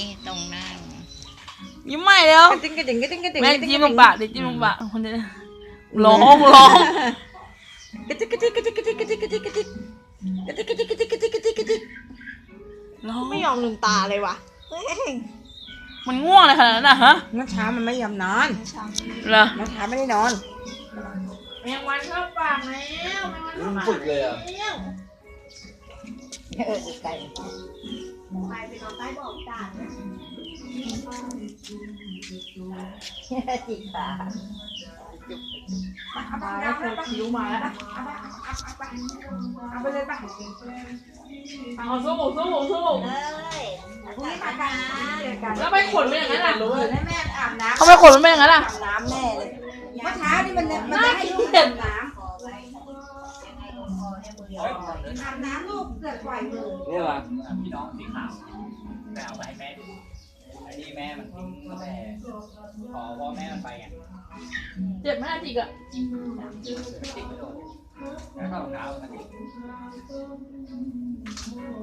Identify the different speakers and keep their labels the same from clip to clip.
Speaker 1: นี่ตรงนั่ง
Speaker 2: ยิ้มใหม่เร็ว
Speaker 3: กระติ๊งกระติ๊งกระติ๊งกระติ๊ง
Speaker 2: แม่
Speaker 3: กระติ๊ง
Speaker 2: จิ้มลงปากดิจิ้มลงปากคนเดียวร้องร้อง
Speaker 3: กระติ๊งกระติ๊งกระติ๊งกระติ๊งกระติ๊งกระติ๊งกระติ๊งกระติ๊งกระติ๊งกระติ๊งกระติ๊งกระติ๊งกระติ๊ง
Speaker 2: ร้อง
Speaker 1: ไม่ยอมลืมตาเลยวะ
Speaker 2: มันง่วงเลยขนาดนั้นนะฮะ
Speaker 3: เมื่อเช้ามันไม่ยอมนอน
Speaker 2: เหรอ
Speaker 3: เมื่อเช้าไม่ได้นอน
Speaker 2: แมงวันเข้าปากแล้วแมงวัน
Speaker 4: มึงฝึกเลยอะ
Speaker 1: เออไก่จิกขา
Speaker 2: มาแล้วเธอคิ้วมาแล้ว
Speaker 3: เอาไปเลยป่ะ
Speaker 2: เอาสู้สู้สู้
Speaker 1: เอ้ย
Speaker 3: พรุ่งนี้มากันเจอกัน
Speaker 2: แล้วไปขนเป็นอย่างนั้นอะ
Speaker 3: เดี๋ยวให้แม่อาบน้
Speaker 2: เขาไปขนมันเป็นอย่างนั้นอะำ
Speaker 3: น้ำแม่เลยเมื่อเช้านี่มันมันจะให้ลูก น้ำอาบน้ำลูกเกิดปล่อยมือ
Speaker 4: นี่ว่ะพี่น้องสีขาวแม่เอาไปให้แม่ดูไอ้นี่แม่มันทิ้งตั้งแต่ขอพ่อแม่มันไปไง
Speaker 2: เจ็บมอะจิกอะ
Speaker 4: ทิ้งไม่โดนแล้วเข้ารองเท้ามันทิ้ง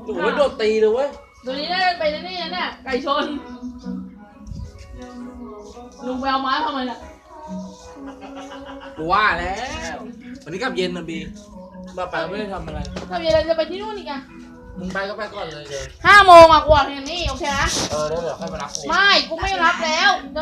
Speaker 5: โอ้โหโดนตีเลยเว้ย
Speaker 2: ตัวนี้ได้ไปนี่นี่เนี่ยไก่ชนลุงไปเอาไม้ทำไมล่ะ
Speaker 5: กูว่าแล้ว วันนี้กลับเย็นนะบี มาไปไม่ได้ทำอะไร
Speaker 2: ถ้ามีอะไรจะไปที่นู่นอีกอะ
Speaker 5: มึงไปก็ไปก่อนเลยเดี๋ยว
Speaker 2: ห้าโมงอะกว่าอย่างนี้โอเคนะ
Speaker 5: เออแล้วเดี๋ยวค่อยมารับกู
Speaker 2: ไม่ กูไม่รับแล้วจะ